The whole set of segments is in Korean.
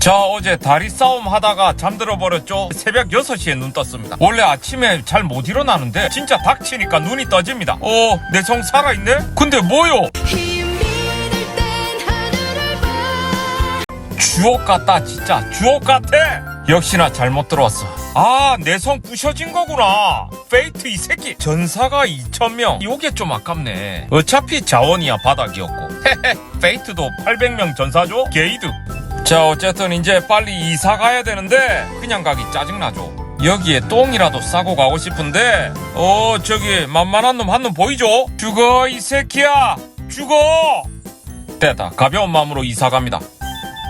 자 어제 다리 싸움 하다가 잠들어 버렸죠. 새벽 6시에 눈 떴습니다. 원래 아침에 잘 못 일어나는데 진짜 닥치니까 눈이 떠집니다. 어내 성 살아있네? 근데 뭐요? 주옥 같다 진짜. 주옥 같아! 역시나 잘못 들어왔어. 아 내 성 부셔진 거구나. 페이트 이 새끼. 전사가 2천명. 요게 좀 아깝네. 어차피 자원이야 바닥이었고. 헤헤 페이트도 800명 전사죠? 게이드 자 어쨌든 이제 빨리 이사 가야 되는데 그냥 가기 짜증나죠 여기에 똥이라도 싸고 가고 싶은데 어 저기 만만한 놈 한 놈 보이죠? 죽어 이 새끼야 죽어 됐다 가벼운 마음으로 이사 갑니다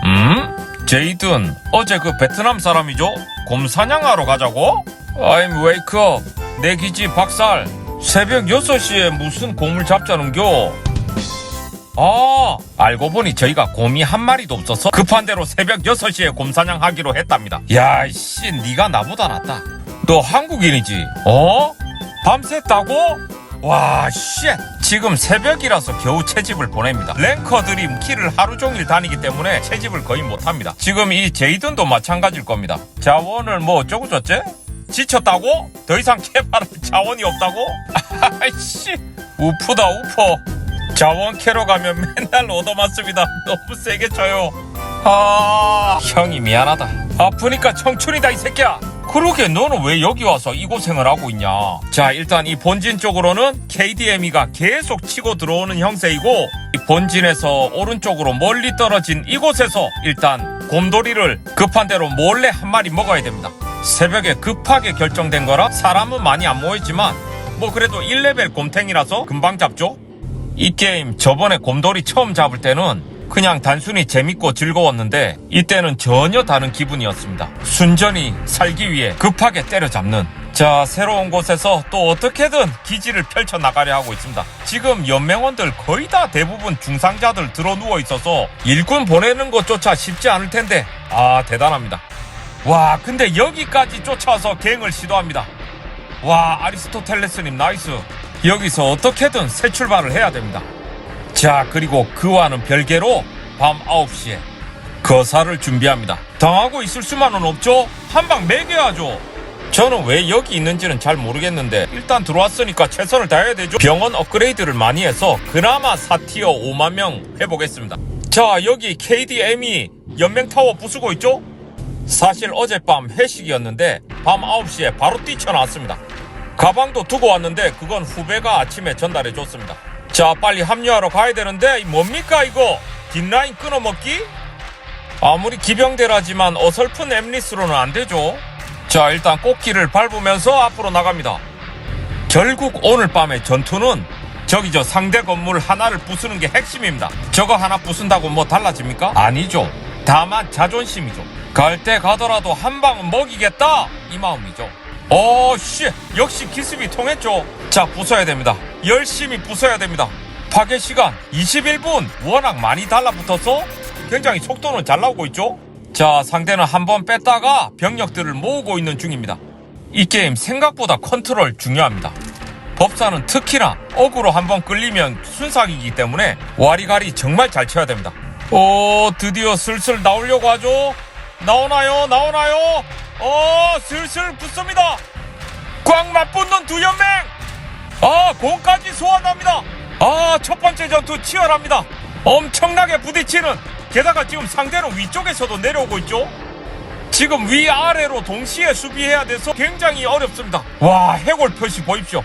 음? 제이든 어제 그 베트남 사람이죠? 곰 사냥하러 가자고? I'm wake up 내 기지 박살 새벽 6시에 무슨 곰을 잡자는겨 아 알고 보니 저희가 곰이 한 마리도 없어서 급한 대로 새벽 6시에 곰 사냥하기로 했답니다 야이씨 네가 나보다 낫다 너 한국인이지? 어? 밤샜다고? 와, 씨. 지금 새벽이라서 겨우 채집을 보냅니다. 랭커들이 키를 하루 종일 다니기 때문에 채집을 거의 못합니다. 지금 이 제이든도 마찬가지일 겁니다. 자원을 뭐 어쩌고 저쩌? 지쳤다고? 더 이상 캐파할 자원이 없다고? 아이씨, 우프다 우퍼. 자원 캐러 가면 맨날 얻어맞습니다. 너무 세게 쳐요. 아, 형이 미안하다. 아프니까 청춘이다 이 새끼야. 그러게 너는 왜 여기 와서 이 고생을 하고 있냐? 자 일단 이 본진 쪽으로는 KDM이가 계속 치고 들어오는 형세이고 이 본진에서 오른쪽으로 멀리 떨어진 이곳에서 일단 곰돌이를 급한 대로 몰래 한 마리 먹어야 됩니다. 새벽에 급하게 결정된 거라 사람은 많이 안 모였지만 뭐 그래도 1레벨 곰탱이라서 금방 잡죠. 이 게임 저번에 곰돌이 처음 잡을 때는 그냥 단순히 재밌고 즐거웠는데 이때는 전혀 다른 기분이었습니다. 순전히 살기 위해 급하게 때려잡는 자 새로운 곳에서 또 어떻게든 기지를 펼쳐 나가려 하고 있습니다. 지금 연맹원들 거의 다 대부분 중상자들 들어 누워 있어서 일꾼 보내는 것조차 쉽지 않을 텐데 아 대단합니다. 와 근데 여기까지 쫓아와서 갱을 시도합니다. 와 아리스토텔레스님 나이스 여기서 어떻게든 새 출발을 해야 됩니다. 자 그리고 그와는 별개로 밤 9시에 거사를 준비합니다. 당하고 있을 수만은 없죠. 한방 매겨야죠. 저는 왜 여기 있는지는 잘 모르겠는데 일단 들어왔으니까 최선을 다해야 되죠. 병원 업그레이드를 많이 해서 그나마 4티어 5만 명 해보겠습니다. 자 여기 KDM이 연맹타워 부수고 있죠? 사실 어젯밤 회식이었는데 밤 9시에 바로 뛰쳐나왔습니다. 가방도 두고 왔는데 그건 후배가 아침에 전달해 줬습니다. 자 빨리 합류하러 가야 되는데 이 뭡니까 이거 뒷라인 끊어먹기? 아무리 기병대라지만 어설픈 엠리스로는 안 되죠. 자 일단 꽃길을 밟으면서 앞으로 나갑니다. 결국 오늘 밤의 전투는 저기 저 상대 건물 하나를 부수는 게 핵심입니다. 저거 하나 부순다고 뭐 달라집니까? 아니죠. 다만 자존심이죠. 갈 때 가더라도 한 방은 먹이겠다 이 마음이죠. 어, 씨, 역시 기습이 통했죠. 자, 부숴야 됩니다. 열심히 부숴야 됩니다. 파괴 시간 21분. 워낙 많이 달라붙어서 굉장히 속도는 잘 나오고 있죠. 자, 상대는 한 번 뺐다가 병력들을 모으고 있는 중입니다. 이 게임 생각보다 컨트롤 중요합니다. 법사는 특히나 어그로 한번 끌리면 순삭이기 때문에 와리가리 정말 잘 쳐야 됩니다. 오, 드디어 슬슬 나오려고 하죠? 나오나요? 나오나요? 어, 슬슬 붙습니다. 꽉 맞붙는 두 연맹! 아, 공까지 소환합니다. 아, 첫 번째 전투 치열합니다. 엄청나게 부딪히는, 게다가 지금 상대는 위쪽에서도 내려오고 있죠? 지금 위아래로 동시에 수비해야 돼서 굉장히 어렵습니다. 와, 해골 표시 보십시오.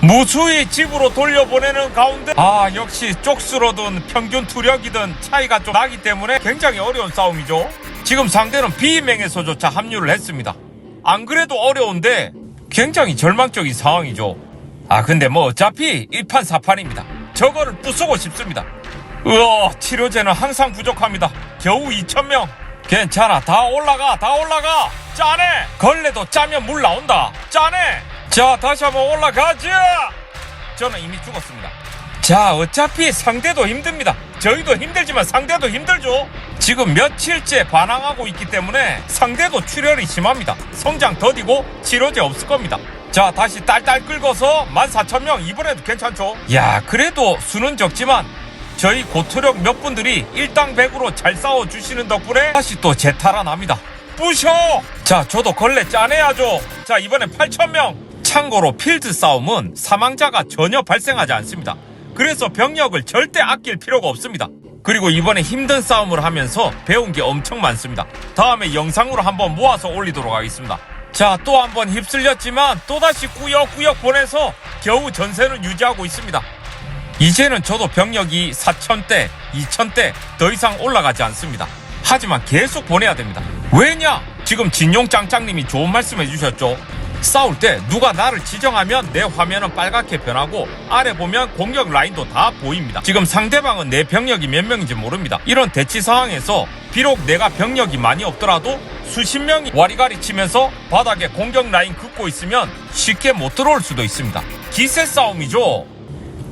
무수히 집으로 돌려보내는 가운데 아 역시 쪽수로든 평균 투력이든 차이가 좀 나기 때문에 굉장히 어려운 싸움이죠 지금 상대는 비맹에서조차 합류를 했습니다. 안 그래도 어려운데 굉장히 절망적인 상황이죠. 아 근데 뭐 어차피 1판 4판입니다. 저거를 부수고 싶습니다. 으어 치료제는 항상 부족합니다. 겨우 2천명. 괜찮아 다 올라가 다 올라가. 짜네 걸레도 짜면 물 나온다. 짜네 자 다시 한번 올라가자! 저는 이미 죽었습니다. 자 어차피 상대도 힘듭니다 저희도 힘들지만 상대도 힘들죠 지금 며칠째 반항하고 있기 때문에 상대도 출혈이 심합니다 성장 더디고 치료제 없을 겁니다 자 다시 딸딸 긁어서 14,000명 이번에도 괜찮죠 야 그래도 수는 적지만 저희 고투력 몇 분들이 일당백으로 잘 싸워주시는 덕분에 다시 또 재탈환합니다. 부셔! 자, 저도 걸레 짜내야죠. 자, 이번에 8,000명. 참고로 필드 싸움은 사망자가 전혀 발생하지 않습니다. 그래서 병력을 절대 아낄 필요가 없습니다. 그리고 이번에 힘든 싸움을 하면서 배운 게 엄청 많습니다. 다음에 영상으로 한번 모아서 올리도록 하겠습니다. 자, 또 한 번 휩쓸렸지만 또다시 꾸역꾸역 보내서 겨우 전세는 유지하고 있습니다. 이제는 저도 병력이 4천대, 2천대 더 이상 올라가지 않습니다. 하지만 계속 보내야 됩니다. 왜냐? 지금 진용 짱짱님이 좋은 말씀 해주셨죠. 싸울 때 누가 나를 지정하면 내 화면은 빨갛게 변하고 아래 보면 공격 라인도 다 보입니다. 지금 상대방은 내 병력이 몇 명인지 모릅니다. 이런 대치 상황에서 비록 내가 병력이 많이 없더라도 수십 명이 와리가리 치면서 바닥에 공격 라인 긋고 있으면 쉽게 못 들어올 수도 있습니다. 기세 싸움이죠.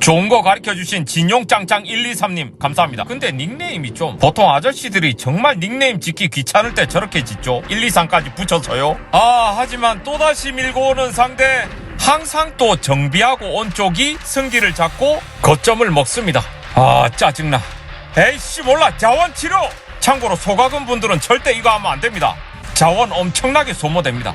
좋은 거 가르쳐 주신 진용짱짱 123님 감사합니다. 근데 닉네임이 좀 보통 아저씨들이 정말 닉네임 짓기 귀찮을 때 저렇게 짓죠. 123까지 붙여서요. 아 하지만 또다시 밀고 오는 상대 항상 또 정비하고 온 쪽이 승기를 잡고 거점을 먹습니다. 아 짜증나. 에이씨 몰라 자원 치료. 참고로 소각은 분들은 절대 이거 하면 안 됩니다. 자원 엄청나게 소모됩니다.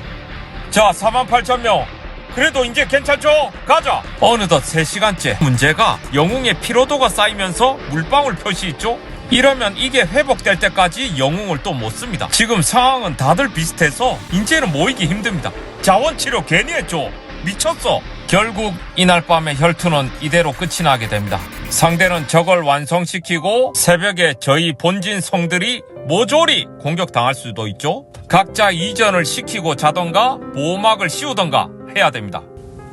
자, 48,000명. 그래도 이제 괜찮죠? 가자! 어느덧 3시간째. 문제가 영웅의 피로도가 쌓이면서 물방울 표시 있죠? 이러면 이게 회복될 때까지 영웅을 또 못 씁니다. 지금 상황은 다들 비슷해서 이제는 모이기 힘듭니다. 자원치료 괜히 했죠? 미쳤어! 결국 이날 밤의 혈투는 이대로 끝이 나게 됩니다. 상대는 저걸 완성시키고 새벽에 저희 본진 성들이 모조리 공격당할 수도 있죠. 각자 이전을 시키고 자던가 보호막을 씌우던가 해야 됩니다.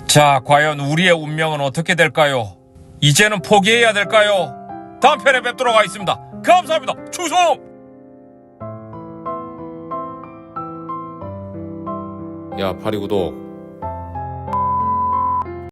자, 과연 우리의 운명은 어떻게 될까요? 이제는 포기해야 될까요? 다음 편에 뵙도록 하겠습니다. 감사합니다. 추석! 야 파리 구독